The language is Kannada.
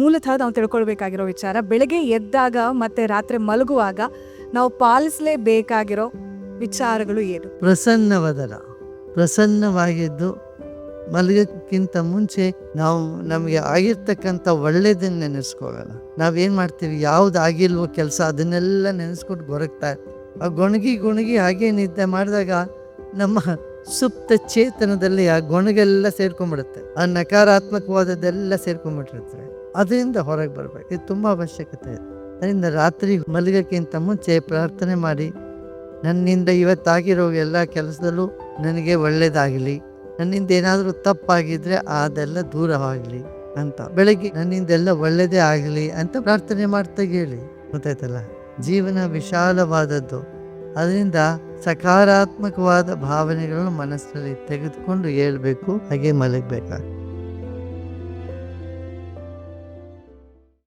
ಮೂಲತಃ ನಾವು ತಿಳ್ಕೊಳ್ಬೇಕಾಗಿರೋ ವಿಚಾರ, ಬೆಳಗ್ಗೆ ಎದ್ದಾಗ ಮತ್ತೆ ರಾತ್ರಿ ಮಲಗುವಾಗ ನಾವು ಪಾಲಿಸಲೇಬೇಕಾಗಿರೋ ವಿಚಾರಗಳು ಏನು? ಪ್ರಸನ್ನವದರ ಪ್ರಸನ್ನವಾಗಿದ್ದು ಮಲಗೋಕ್ಕಿಂತ ಮುಂಚೆ ನಾವು ನಮಗೆ ಆಗಿರ್ತಕ್ಕಂಥ ಒಳ್ಳೇದನ್ನ ನೆನೆಸ್ಕೊಳ್ಳೋಣ. ನಾವೇನು ಮಾಡ್ತೀವಿ? ಯಾವ್ದು ಆಗಿಲ್ವೋ ಕೆಲಸ ಅದನ್ನೆಲ್ಲ ನೆನೆಸ್ಕೊಂಡು ಗೊರಗ್ತಾ ಆ ಗೊಣಗಿ ಗೊಣಗಿ ಹಾಗೆ ನಿದ್ದೆ ಮಾಡಿದಾಗ ನಮ್ಮ ಸುಪ್ತ ಚೇತನದಲ್ಲಿ ಆ ಗೊಣಗೆಲ್ಲ ಸೇರ್ಕೊಂಡ್ಬಿಡುತ್ತೆ. ಆ ನಕಾರಾತ್ಮಕವಾದದ್ದೆಲ್ಲ ಸೇರ್ಕೊಂಡ್ಬಿಟ್ಟಿರ್ತಾರೆ ಅದರಿಂದ ಹೊರಗೆ ಬರಬೇಕು. ಇದು ತುಂಬ ಅವಶ್ಯಕತೆ. ಇದೆ ಅದರಿಂದ ರಾತ್ರಿ ಮಲಗೋಕ್ಕಿಂತ ಮುಂಚೆ ಪ್ರಾರ್ಥನೆ ಮಾಡಿ, ನನ್ನಿಂದ ಇವತ್ತಾಗಿರೋ ಎಲ್ಲ ಕೆಲಸದಲ್ಲೂ ನನಗೆ ಒಳ್ಳೆಯದಾಗಲಿ ನನ್ನಿಂದ ಏನಾದರೂ ತಪ್ಪಾಗಿದ್ದರೆ ಅದೆಲ್ಲ ದೂರವಾಗಲಿ ಅಂತ. ಬೆಳಗ್ಗೆ ನನ್ನಿಂದ ಎಲ್ಲ ಒಳ್ಳೆಯದೇ ಆಗಲಿ ಅಂತ ಪ್ರಾರ್ಥನೆ ಮಾಡ್ತಾ ಹೇಳಿ. ಗೊತ್ತಾಯ್ತಲ್ಲ? ಜೀವನ ವಿಶಾಲವಾದದ್ದು. ಅದರಿಂದ ಸಕಾರಾತ್ಮಕವಾದ ಭಾವನೆಗಳನ್ನು ಮನಸ್ಸಿನಲ್ಲಿ ತೆಗೆದುಕೊಂಡು ಹೇಳ್ಬೇಕು, ಹಾಗೆ ಮಲಗಬೇಕಾಗ್ತದೆ